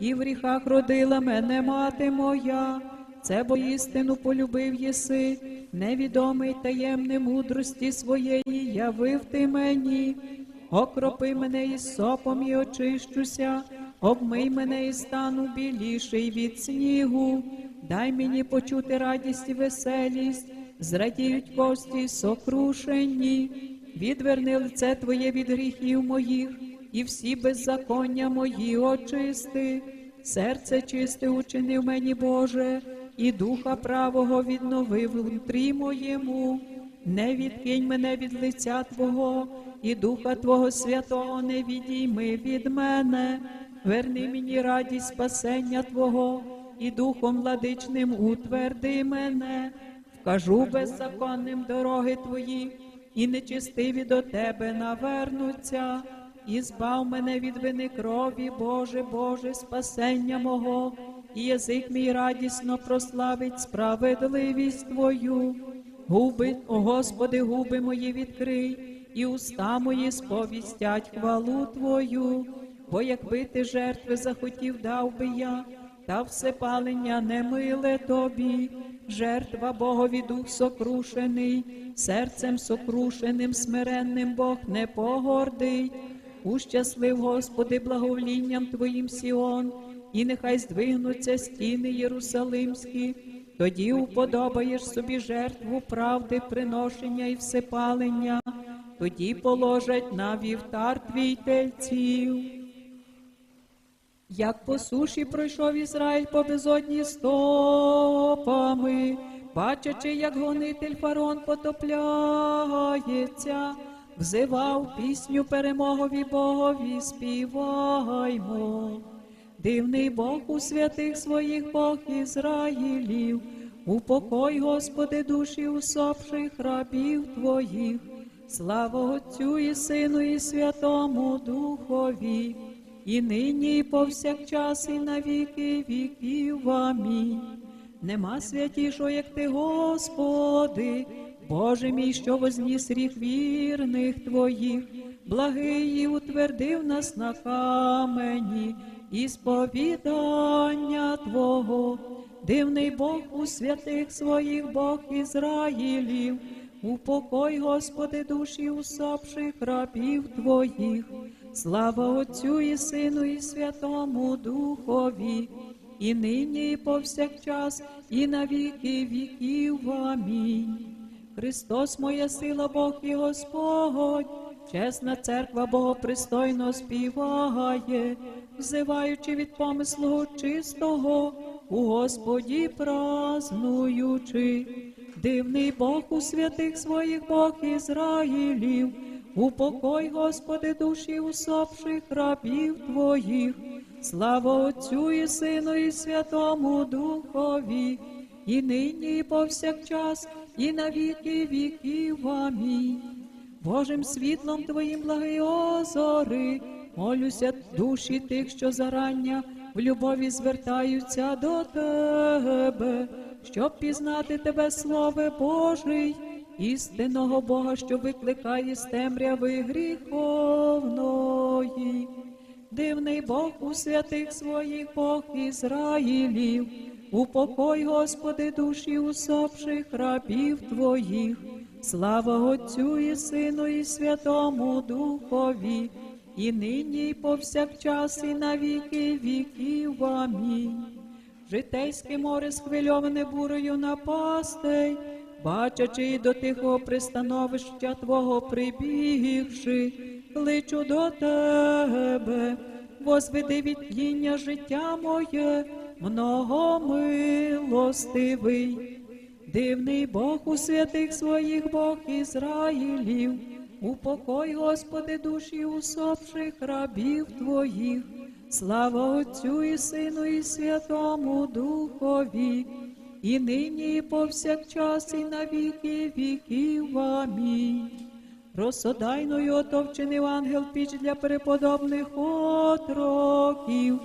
і в гріхах родила мене мати моя. Це бо істину полюбив єси, невідомий таємне мудрості своєї явив ти мені. Окропи мене із сопом і очищуся, обмий мене і стану біліший від снігу. Дай мені почути радість і веселість, зрадіють кості сокрушені. Відверни лице Твоє від гріхів моїх, і всі беззаконня мої очисти. Серце чисте учинив мені, Боже, і духа правого відновив внутрі моєму. Не відкинь мене від лиця Твого, і Духа Твого Святого не відійми від мене. Верни мені радість спасення Твого, і Духом владичним утверди мене. Вкажу беззаконним дороги Твої, і нечистиві до Тебе навернуться. І збав мене від вини крові, Боже, Боже, спасення мого, і язик мій радісно прославить справедливість Твою. Губи, о Господи, губи мої відкрий, і уста мої сповістять хвалу Твою, бо якби ти жертви захотів, дав би я, та все палення не миле тобі, жертва Богові дух сокрушений, серцем сокрушеним, смиренним Бог не погордий. Ущаслив, Господи, благовлінням Твоїм Сіон, і нехай здвигнуться стіни Єрусалимські, тоді уподобаєш собі жертву правди, приношення і всепалення, тоді положать на вівтар твій тельців. Як по суші пройшов Ізраїль по безодні стопами, бачачи, як гонитель фарон потопляється, взивав пісню перемогові Богові, співаймо. Дивний Бог у святих своїх Бог Ізраїлів, упокой, Господи, душі усопших рабів Твоїх, слава Отцю і Сину, і Святому Духові, і нині, і повсякчас, і на віки віків. Амінь. Нема святішого, як ти, Господи, Боже мій, що возніс ріг вірних Твоїх, благий і утвердив нас на камені, і сповідання Твого, дивний Бог у святих своїх Бог Ізраїлів, упокой, Господи, душі усопших рабів Твоїх, слава Отцю і Сину, і Святому Духові, і нині, і повсякчас, і на віки віків. Амінь. Христос, моя сила, Бог і Господь, чесна церква Богопристойно співає, взиваючи від помислу чистого, у Господі празнуючи. Дивний Бог у святих своїх Бог Ізраїлів, упокой, Господи, душі усопших рабів Твоїх, слава Отцю і Сину, і Святому Духові, і нині, і повсякчас, і на віки віків. Амінь. Божим світлом Твоїм благий озори, молюся душі тих, що зарання в любові звертаються до Тебе, щоб пізнати Тебе, Слове Божий, істинного Бога, що викликає з темряви гріховної. Дивний Бог у святих своїх Бог Ізраїлів, упокой, Господи, душі усопших рабів Твоїх, слава Отцю і Сину, і Святому Духові, і нині, і повсякчас, і на віки віків. Амінь. Житейське море схвильоване бурою напастей, бачачи до тихого пристановища Твого прибігши, кличу до Тебе, возведи від тління життя моє, многомилостивий. Дивний Бог у святих своїх Бог Ізраїлів, упокой, Господи, душі усопших рабів Твоїх, слава Отцю і Сину, і Святому Духові, і нині, і повсякчас, і на віки віків. Амінь. Розсодайною отовчений ангел піч для преподобних отроків,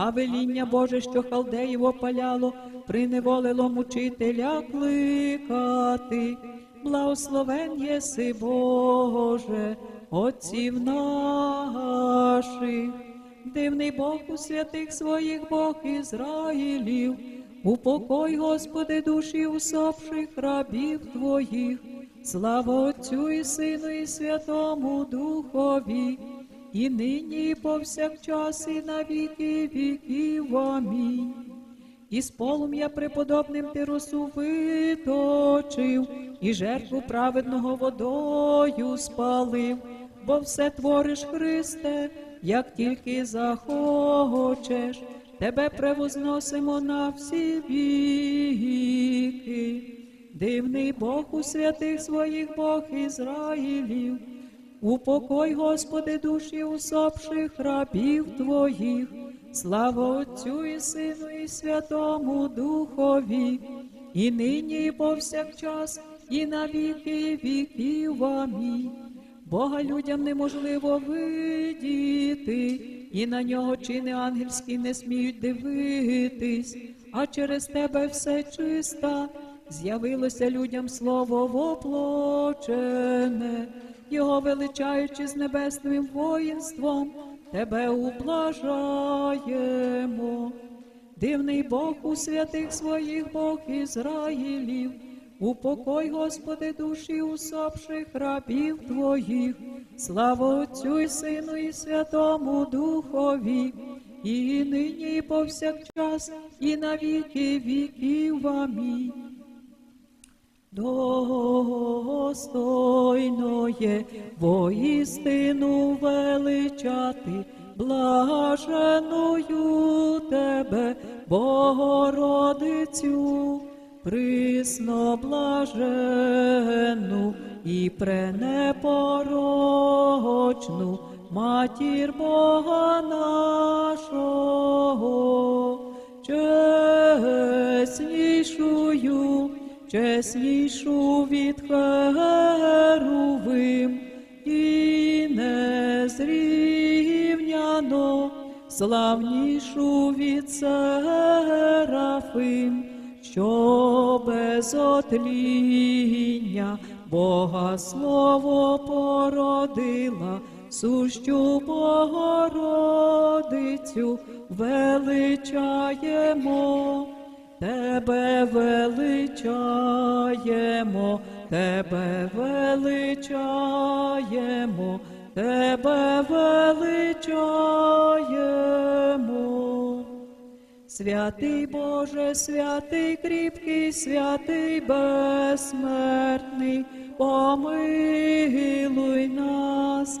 а веління Боже, що халдеїв опаляло, приневолило мучителя кликати. Благословен єси, Боже, отців наших, Дивний Бог у святих своїх Бог Ізраїлів, упокой, Господи, душі усопших рабів Твоїх, слава Отцю і Сину, і Святому Духові, і нині, повсякчас, і на віки віків. І з полум'я преподобним ти росу виточив, і жертву праведного водою спалив, бо все твориш, Христе, як тільки захочеш, тебе превозносимо на всі віки. Дивний Бог у святих своїх Бог Ізраїлів, упокой, Господи, душі усопших рабів Твоїх, слава Отцю і Сину, і Святому Духові, і нині, і повсякчас, і на віки віків. Амінь. Бога людям неможливо видіти, і на нього чини ангельські не сміють дивитись, а через тебе все чиста. З'явилося людям слово воплочене, його величаючи з небесним воїнством, тебе ублажаємо. Дивний Бог у святих своїх Бог Ізраїлів, упокой, Господи, душі усопших рабів Твоїх, слава Отцю і Сину, і Святому Духові, і нині, повсякчас, і на віки віків. Амінь. Достойно є воістину величати, блаженою тебе, Богородицю, присно блаженну і пренепорочну матір Бога нашого, чеснішую, чеснішу від херувим і незрівняно, славнішу від серафим, що без отління Бога слово породила, сущу Богородицю величаємо. Тебе величаємо, тебе величаємо, тебе величаємо. Святий Боже, святий кріпкий, святий безсмертний, помилуй нас.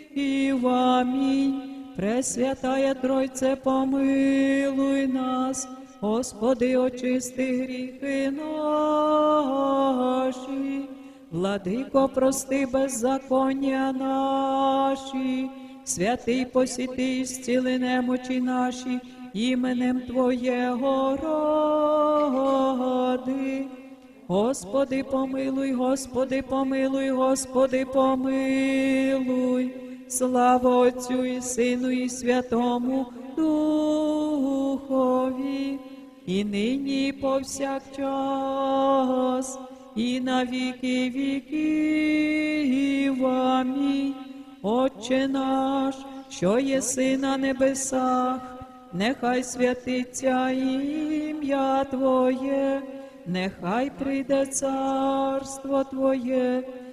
І амінь. Пресвятая Тройце, помилуй нас, Господи, очисти гріхи наші, владико, прости беззаконня наші, святий посіти, зціли немочі наші, іменем Твоєго ради. Господи, помилуй, Господи, помилуй, Господи, помилуй. Слава Отцю і Сину, і Святому Духові, і нині, і повсякчас, і на віки віків. Амінь. Отче наш, що єси на небесах, нехай святиться ім'я Твоє, нехай прийде царство Твоє,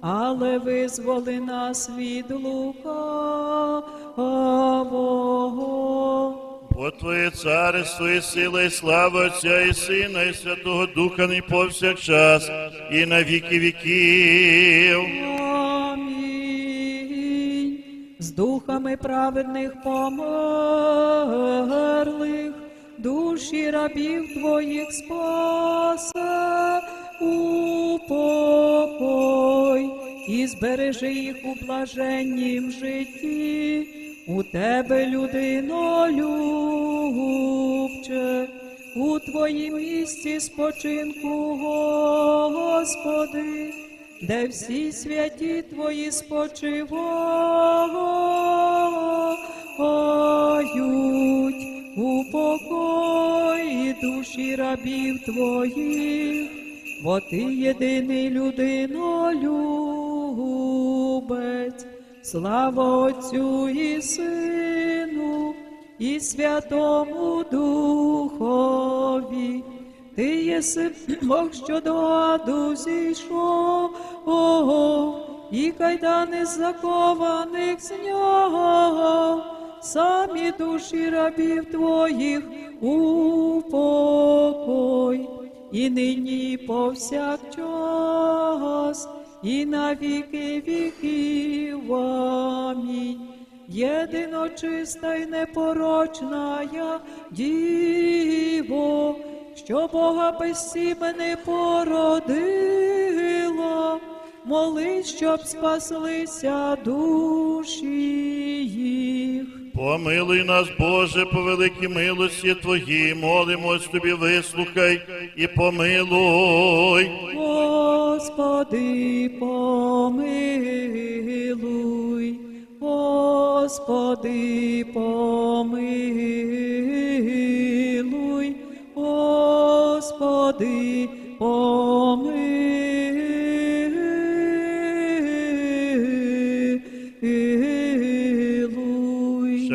але визволи нас від лукавого. Бо Твоє царство і сила, і слава Отця і Сина, і Святого Духа, нині повсякчас, і на віки віків. Амінь. З духами праведних померлих, душі рабів твоїх спасе у і збережи їх у блаженнім житті. У тебе, людино, любче, у твоїм місці спочинку, Господи, де всі святі твої спочивають у покої душі рабів твоїх, бо ти єдиний людино любець, слава Отцю і Сину, і Святому Духові. Ти єси Бог, що до аду зійшов, і кайдани закованих зняв, самі душі рабів твоїх у покой, і нині і повсякчас, і на віки віків. Амінь. Єдиночиста й непорочна я діво, що Бога без сімени породила, молись, щоб спаслися душі. Помилуй нас, Боже, по великій милості Твоїй, молимось Тобі, вислухай і помилуй. Господи, помилуй, Господи, помилуй, Господи, помилуй.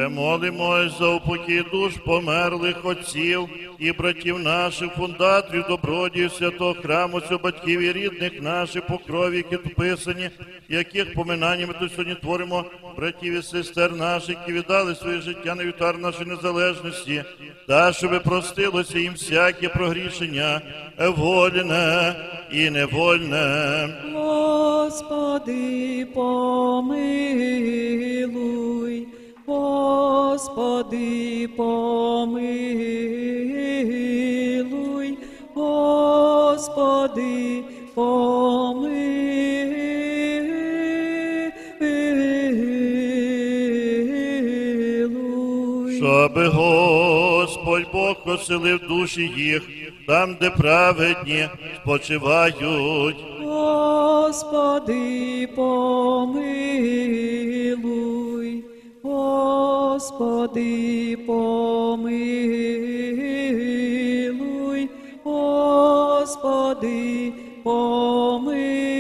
Ще молимось за упокій душ померлих отців і братів наших, фундаторів, добродіїв святого храму, цього батьків і рідних наших по крові, які тут писані, яких поминання ми тут сьогодні творимо, братів і сестер наших, які віддали своє життя на вівтар нашої незалежності, та щоби простилося їм всяке прогрішення, вольне і невольне. Господи, помилуй, Господи, помилуй, Господи, помилуй. Щоби Господь Бог оселив душі їх там, де праведні спочивають. Господи, помилуй, Господи, помилуй, Господи, помилуй.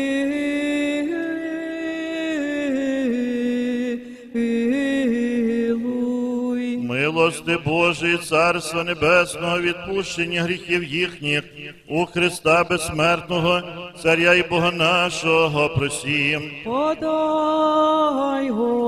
Милости Божої, Царства Небесного, відпущення гріхів їхніх у Христа безсмертного, Царя і Бога нашого, просім. Подай, Господи,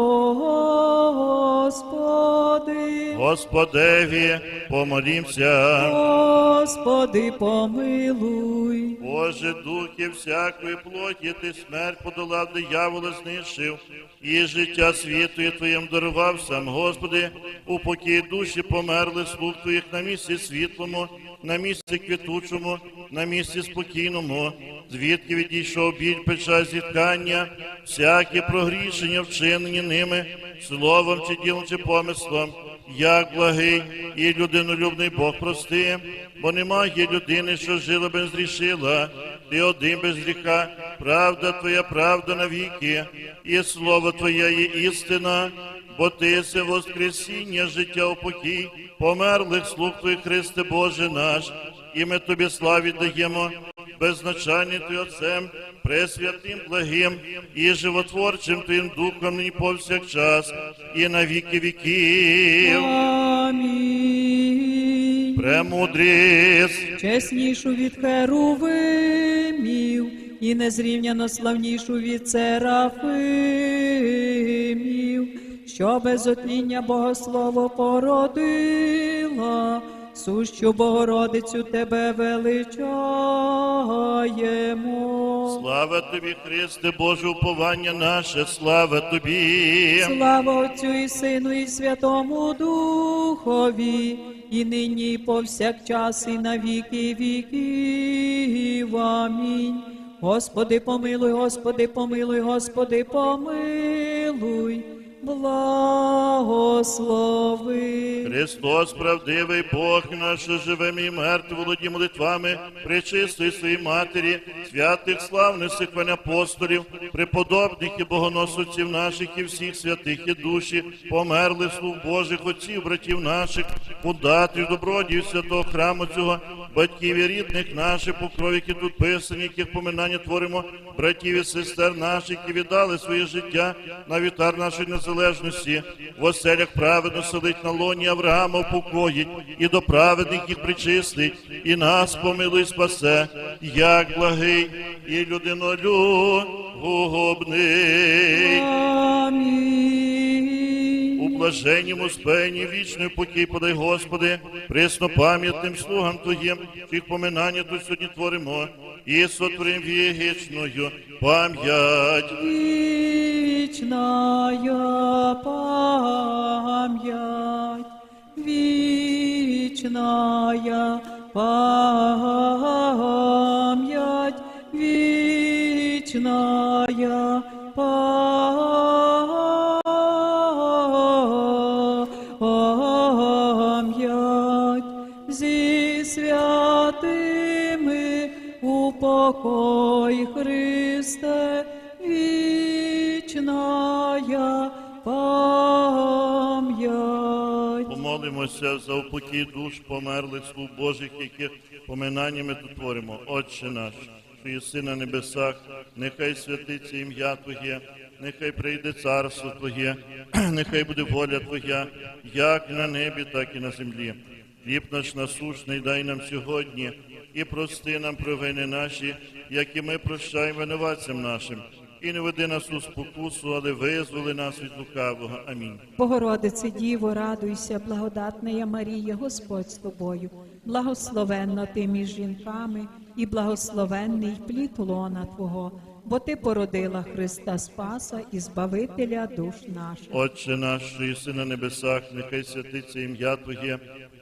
Господеві, помолімся. Господи, помилуй. Боже, духи всякої плоті, ти смерть подолав, диявола знищив, і життя світу і Твоїм дарував сам, Господи, у покій душі померли слуг Твоїх на місці світлому, на місці квітучому, на місці спокійному, звідки відійшов біль печаль зіткання, всякі прогрішення, вчинені ними, словом чи ділом, чи помислом, як благий і людинолюбний Бог прости, бо немає людини, що жила без зрішила, ти один без гріха, правда Твоя, правда навіки, і слово Твоє є істина, бо Ти се воскресіння, життя у покій, померлих слуг Твоїх, Христе Боже наш, і ми Тобі славі даємо, беззначальний Ти Отцем, пресвятим, благим і животворчим Твоїм Духом нині повсякчас, і на віки віків. Амінь. Премудрість, Чеснішу від херувимів і незрівняно славнішу від серафимів, що без отління Богослово породила, сущу Богородицю тебе величаємо. Слава тобі, Христе, Боже, уповання наше, слава тобі. Слава Отцю і Сину, і Святому Духові, і нині, і повсякчас, і на віки віків. Амінь. Господи, помилуй, Господи, помилуй, Господи, помилуй, благослови. Христос, правдивий Бог наш, живим і мертвим, володі молитвами, причистої своїй матері, святих славних сихвань апостолів, преподобних і богоносців наших і всіх святих і душі, померлих слуг Божих, отців, братів наших, податрів, добродіїв святого храму цього, батьків і рідних наших, по крові, які тут писані, яких поминання творимо, братів і сестер наших, які віддали своє життя на вітар нашої незалежності, в оселях праведно сидить на лоні Авраама упокоїть, і до праведних їх причислить, і нас помилуй спасе, як благий і людинолюбний. Блаженнім успенні вічної покій подай, Господи, преснопам'ятним слугам Твоїм, чиїх поминання тут сьогодні творимо, і сотворим вічною пам'ять. Вечная память, вечная память, вечная память, упокой Христе, вічная пам'ять. Помолимося за упокій душ померлих слуг Божих, яких поминаннями тут творимо. Отче наш, що єси на небесах, нехай святиться ім'я Твоє, нехай прийде царство Твоє, нехай буде воля Твоя, як на небі, так і на землі. Хліб наш насушний дай нам сьогодні, і прости нам провини наші, як і ми прощаємо винуватцям нашим. І не веди нас у спокусу, але визволи нас від лукавого. Амінь. Богородице Діво, радуйся, благодатна Марія, Господь з тобою, благословенна ти між жінками, і благословенний плід лона Твого, бо ти породила Христа Спаса і Збавителя душ наших. Отче наш, що єси на небесах, нехай святиться ім'я Твоє,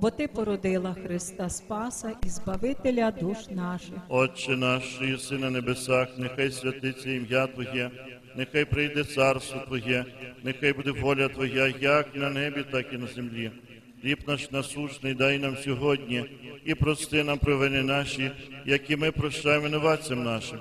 бо ти породила Христа Спаса і Збавителя душ наших. Отче наш, єси на небесах, нехай святиться ім'я Твоє, нехай прийде царство Твоє, нехай буде воля Твоя, як на небі, так і на землі. Хліб наш насушний дай нам сьогодні, і прости нам провини наші, які ми прощаємо винуватцям нашим.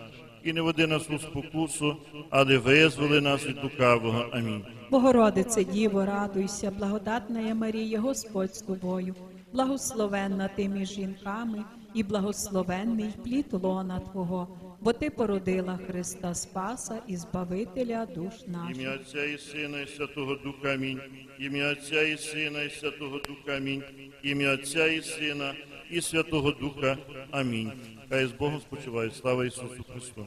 І не веди нас у спокусу, але визволи нас від лукавого. Амінь. Богородице Діво, радуйся, благодатна Марія, Господь з тобою, благословенна ти між жінками, і благословенний плід лона Твого, бо ти породила Христа Спаса і Збавителя душ наших. Ім'я Отця і Сина, і Святого Духа Амінь. Ім'я Отця і Сина, і Святого Духа Амінь. Ім'я Отця і Сина, і Святого Духа Амінь. Хай з Богом спочивають. Слава Ісусу Христу.